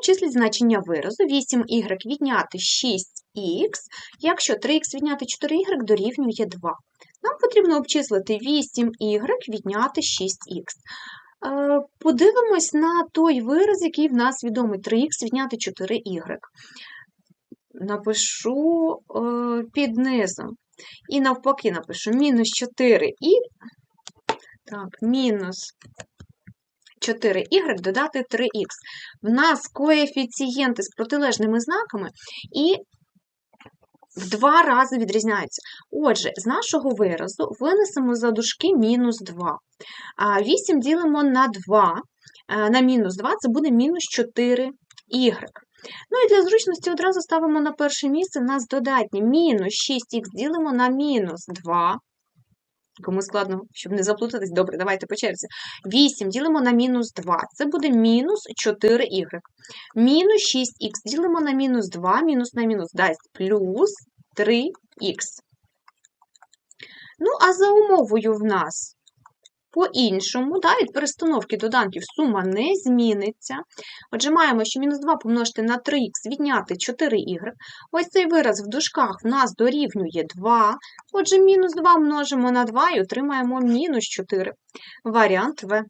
Обчисліть значення виразу 8y відняти 6х, якщо 3х відняти 4y дорівнює 2. Нам потрібно обчислити 8y відняти 6х. Е, Подивимось на той вираз, який в нас відомий 3х відняти 4y. Напишу е, під низом. І навпаки напишу мінус 4y, так, мінус 4y додати 3х. В нас коефіцієнти з протилежними знаками і в два рази відрізняються. Отже, з нашого виразу винесемо за дужки мінус 2. А 8 ділимо на 2, е, на мінус 2 це буде мінус 4y. Ну і для зручності одразу ставимо на перше місце в нас додатні мінус 6х ділимо на мінус 2. Кому складно, щоб не заплутатись, добре, давайте по черзі. 8 ділимо на мінус 2, це буде мінус 4y. Мінус 6х ділимо на мінус 2, мінус на мінус дасть плюс 3х. Ну, а за умовою в нас по-іншому, да, від перестановки доданків сума не зміниться. Отже, маємо, що мінус 2 помножити на 3х відняти 4y. Ось цей вираз в дужках в нас дорівнює 2. Отже, мінус 2 множимо на 2 і отримаємо мінус 4. Варіант В.